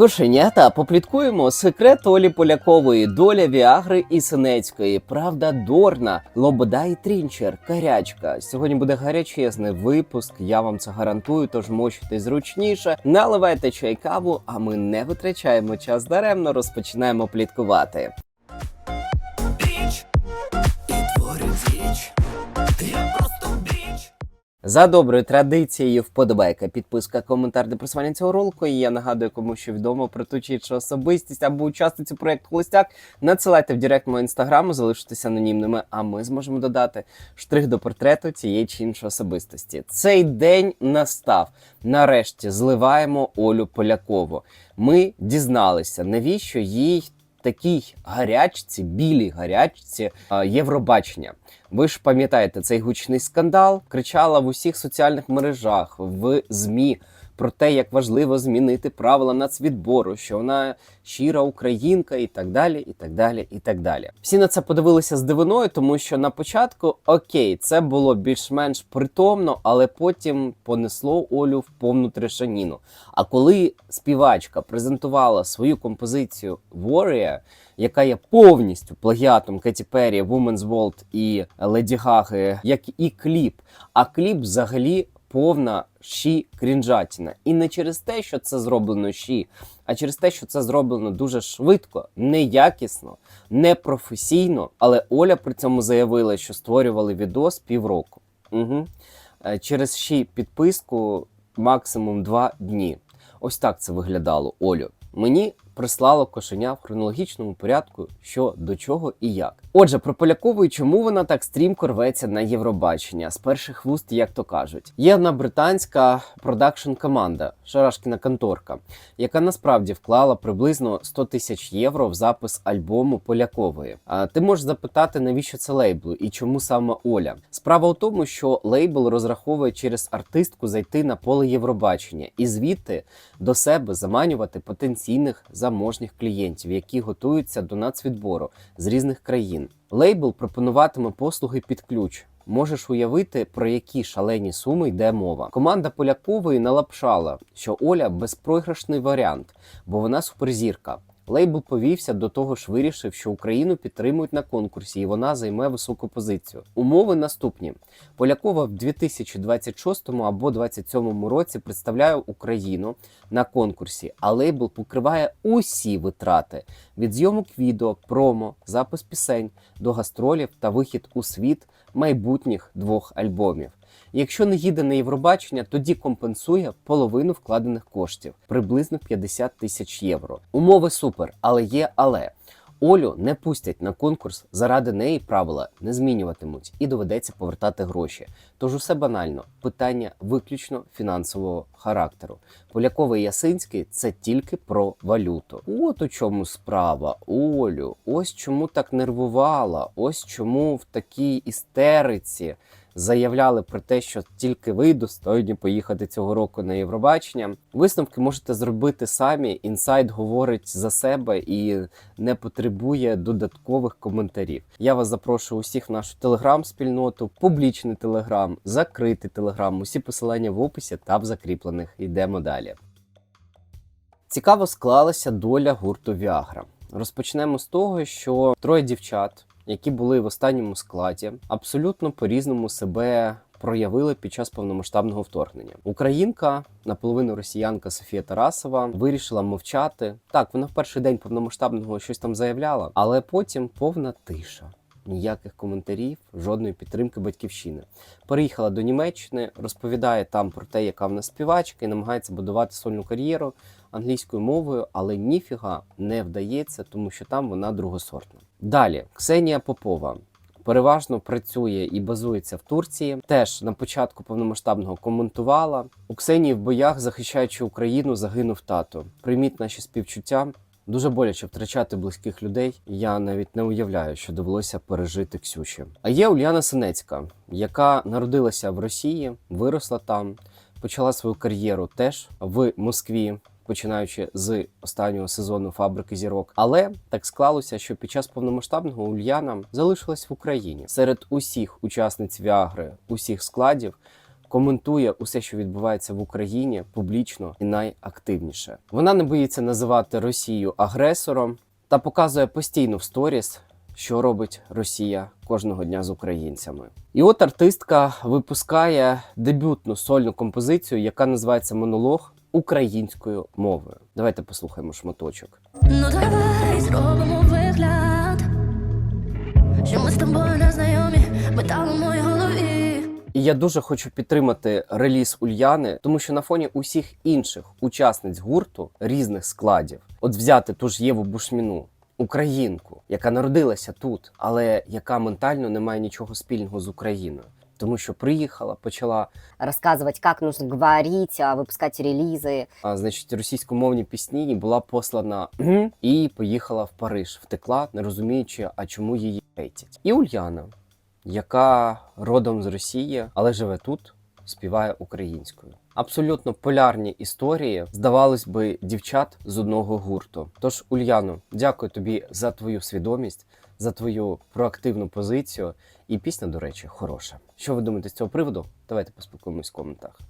Кошенята, попліткуємо секрет Олі Полякової, доля Віагри і Синецької, правда Дорна, Лобода і Трінчер, Карячка. Сьогодні буде гарячезний випуск. Я вам це гарантую. Тож мочите зручніше, наливайте чай каву, а ми не витрачаємо час даремно, розпочинаємо пліткувати. За доброю традицією, вподобайка, підписка, коментар до просування цього ролику. І я нагадую, кому що відомо про ту чи іншу особистість або учасницю проєкту Холостяк. Надсилайте в директ мого інстаграму, залишитися анонімними, а ми зможемо додати штрих до портрету цієї чи іншої особистості. Цей день настав. Нарешті зливаємо Олю Полякову. Ми дізналися, навіщо їй. Такій гарячці, білій гарячці Євробачення. Ви ж пам'ятаєте цей гучний скандал? Кричала в усіх соціальних мережах, в ЗМІ про те, як важливо змінити правила нацвідбору, що вона щира українка, і так далі, і так далі, і так далі. Всі на це подивилися з дивиною, тому що на початку окей, це було більш-менш притомно, але потім понесло Олю в повну трешаніну. А коли співачка презентувала свою композицію Warrior, яка є повністю плагіатом Кеті Перрі, Women's World і Леді Гаги, як і кліп. А кліп взагалі повна ші крінжатіна. І не через те, що це зроблено ші, а через те, що це зроблено дуже швидко, неякісно, непрофесійно. Але Оля при цьому заявила, що створювали відос півроку. Угу. Через ші підписку максимум два дні. Ось так це виглядало Олю. Мені прислало кошеня в хронологічному порядку, що до чого і як. Отже, про Полякову і чому вона так стрімко рветься на Євробачення з перших вуст, як то кажуть. Є одна британська продакшн команда, Шарашкіна конторка, яка насправді вклала приблизно 100 тисяч євро в запис альбому Полякової. А ти можеш запитати, навіщо це лейблу і чому саме Оля? Справа у тому, що лейбл розраховує через артистку зайти на поле Євробачення і звідти до себе заманювати потенційних заможних клієнтів, які готуються до нацвідбору з різних країн. Лейбл пропонуватиме послуги під ключ. Можеш уявити, про які шалені суми йде мова. Команда Полякової налапшала, що Оля безпрограшний варіант, бо вона суперзірка. Лейбл повівся до того ж вирішив, що Україну підтримують на конкурсі, і вона займе високу позицію. Умови наступні: Полякова в 2026 або 2027 році представляє Україну на конкурсі, а лейбл покриває усі витрати від зйомок відео, промо, запис пісень до гастролів та вихід у світ майбутніх двох альбомів. Якщо не їде на Євробачення, тоді компенсує половину вкладених коштів приблизно 50 тисяч євро. Умови супер, але є але. Олю не пустять на конкурс, заради неї правила не змінюватимуть і доведеться повертати гроші. Тож усе банально, питання виключно фінансового характеру. Полякова і Ясинський це тільки про валюту. От у чому справа, Олю. Ось чому так нервувала, ось чому в такій істериці заявляли про те, що тільки ви достойні поїхати цього року на Євробачення. Висновки можете зробити самі. Інсайт говорить за себе і не потребує додаткових коментарів. Я вас запрошую усіх в нашу телеграм-спільноту, публічний телеграм, закритий телеграм. Усі посилання в описі та в закріплених. Йдемо далі. Цікаво склалася доля гурту Віагра. Розпочнемо з того, що троє дівчат, які були в останньому складі, абсолютно по-різному себе проявили під час повномасштабного вторгнення. Українка, наполовину росіянка Софія Тарасова, вирішила мовчати. Так, вона в перший день повномасштабного щось там заявляла, але потім повна тиша. Ніяких коментарів, жодної підтримки батьківщини. Переїхала до Німеччини, розповідає там про те, яка вона співачка, і намагається будувати сольну кар'єру англійською мовою, але ніфіга не вдається, тому що там вона другосортна. Далі Ксенія Попова. Переважно працює і базується в Турції. Теж на початку повномасштабного коментувала у Ксенії в боях, захищаючи Україну, загинув тато. Прийміть наші співчуття. Дуже боляче втрачати близьких людей. Я навіть не уявляю, що довелося пережити Ксюші. А є Ульяна Синецька, яка народилася в Росії, виросла там, почала свою кар'єру теж в Москві. Починаючи з останнього сезону фабрики зірок, але так склалося, що під час повномасштабного Ульяна залишилась в Україні серед усіх учасниць Віагри, усіх складів. Коментує усе, що відбувається в Україні, публічно і найактивніше. Вона не боїться називати Росію агресором та показує постійно в сторіс, що робить Росія кожного дня з українцями. І от артистка випускає дебютну сольну композицію, яка називається Монолог українською мовою. Давайте послухаємо шматочок. Ну давай зробимо вигляд, що ми з тобою не знайомі, метал у моїй голові. І я дуже хочу підтримати реліз Ульяни, тому що на фоні усіх інших учасниць гурту різних складів, от взяти ту ж Єву Бушміну, українку, яка народилася тут, але яка ментально не має нічого спільного з Україною. Тому що приїхала, почала рассказывать, как нужно говорить, а, выпускать релизы. а, значить, російськомовні пісні і була послана «Гм» і поїхала в Париж, втекла, не розуміючи, а чому її хейтять. І Ульяна, яка родом з Росії, але живе тут, співає українською. Абсолютно полярні історії, здавалось би, дівчат з одного гурту. Тож, Ульяно, дякую тобі за твою свідомість, за твою проактивну позицію. І пісня, до речі, хороша. Що ви думаєте з цього приводу? Давайте поспілкуємось в коментах.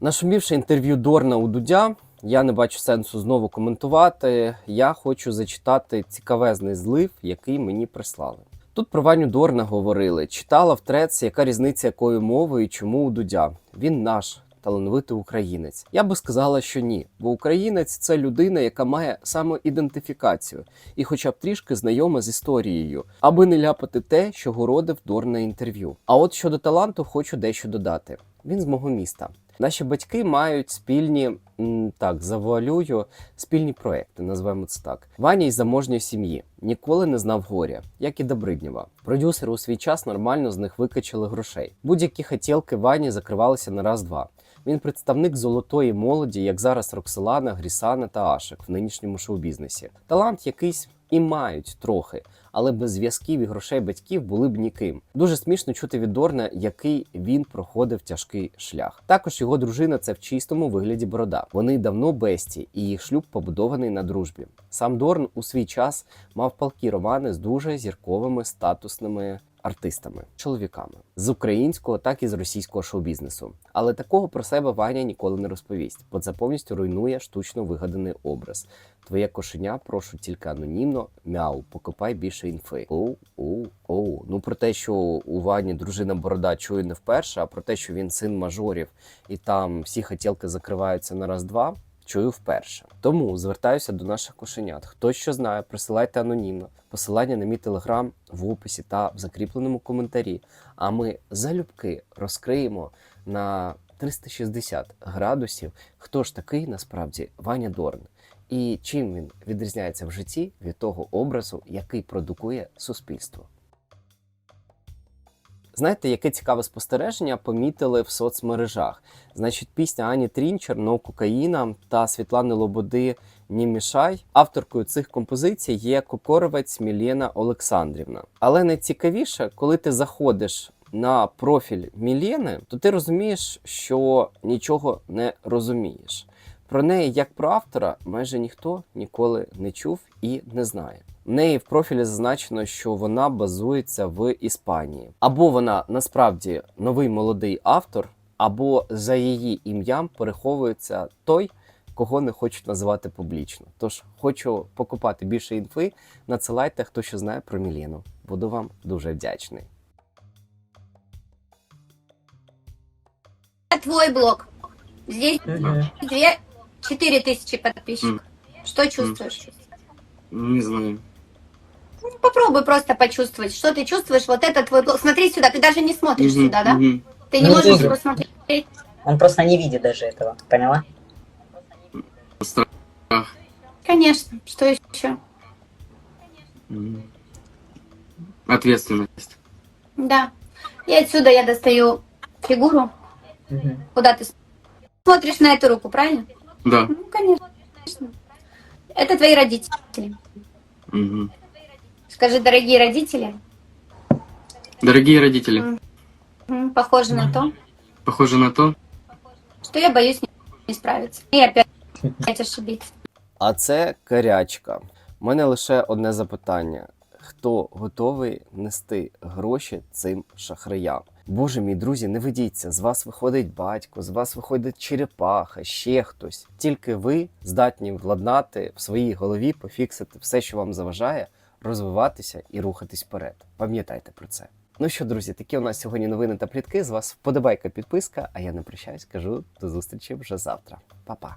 Нашумівши інтерв'ю Дорна у Дудя, я не бачу сенсу знову коментувати. Я хочу зачитати цікавезний злив, який мені прислали. Тут про Ваню Дорна говорили, читала в трец, яка різниця якою мовою і чому у Дудя. Він наш талановитий українець. Я би сказала, що ні, бо українець це людина, яка має самоідентифікацію і, хоча б трішки знайома з історією, аби не ляпати те, що городив Дорн інтерв'ю. А от щодо таланту, хочу дещо додати. Він з мого міста. Наші батьки мають спільні так завуалюю спільні проекти, називаємо це так. Ваня із заможньої сім'ї ніколи не знав горя, як і Добриднєва. Продюсери у свій час нормально з них викачали грошей. Будь-які хотілки Вані закривалися на раз-два. Він представник золотої молоді, як зараз Рокселана, Грісана та Ашик в нинішньому шоу-бізнесі. Талант якийсь і мають трохи, але без зв'язків і грошей батьків були б ніким. Дуже смішно чути від Дорна, який він проходив тяжкий шлях. Також його дружина це в чистому вигляді борода. Вони давно бесті, і їх шлюб побудований на дружбі. Сам Дорн у свій час мав палкі романи з дуже зірковими статусними. Артистами, чоловіками з українського, так і з російського шоу-бізнесу. Але такого про себе Ваня ніколи не розповість, бо це повністю руйнує штучно вигаданий образ. Твоє кошеня, прошу тільки анонімно, мяу, покопай більше інфи. Оу, оу, оу. Ну про те, що у Вані дружина борода чує не вперше, а про те, що він син мажорів і там всі хотілки закриваються на раз-два. Чую вперше. Тому звертаюся до наших кошенят. Хто що знає, присилайте анонімно. Посилання на мій телеграм в описі та в закріпленому коментарі. А ми залюбки розкриємо на 360 градусів, хто ж такий насправді Ваня Дорн і чим він відрізняється в житті від того образу, який продукує суспільство. Знаєте, яке цікаве спостереження помітили в соцмережах? Значить, пісня Ані Трінчер «No кокаїна та Світлани Лободи «Не мішай». Авторкою цих композицій є кокоровець Мілєна Олександрівна. Але найцікавіше, коли ти заходиш на профіль Мілєни, то ти розумієш, що нічого не розумієш. Про неї, як про автора, майже ніхто ніколи не чув і не знає. В неї в профілі зазначено, що вона базується в Іспанії. Або вона насправді новий молодий автор, або за її ім'ям переховується той, кого не хочуть називати публічно. Тож хочу покупати більше інфи. Надсилайте, хто що знає про Мілену. Буду вам дуже вдячний. твой блог. Здесь две, четыре тысячи подписчиков. Что чувствуешь? Не знаю. Ну, Попробуй просто почувствовать, что ты чувствуешь. Вот это твой блог. Смотри сюда, ты даже не смотришь Мгм, сюда, да? мгм. Ты не Ну, можешь тоже. посмотреть. Он просто не видит даже этого, поняла? Страх. Конечно. Что еще? М. Ответственность. Да. И отсюда я достаю фигуру. Мгм. Куда ты смотришь на эту руку, правильно? Да. Ну, конечно. Это твои родители. Мгм. Скажи, дорогие родители, Дорогие родители, м, похоже на то, похоже на то, что я боюсь не- не справиться. И опять, опять ошибиться. А це карячка. У мене лише одне запитання: хто готовий нести гроші цим шахраям? Боже мій друзі, не ведіться. З вас виходить батько, з вас виходить черепаха, ще хтось. Тільки ви здатні владнати в своїй голові, пофіксити все, що вам заважає, розвиватися і рухатись вперед. Пам'ятайте про це. Ну що, друзі, такі у нас сьогодні новини та плітки. З вас вподобайка, підписка. А я не прощаюсь, кажу до зустрічі вже завтра. Па-па.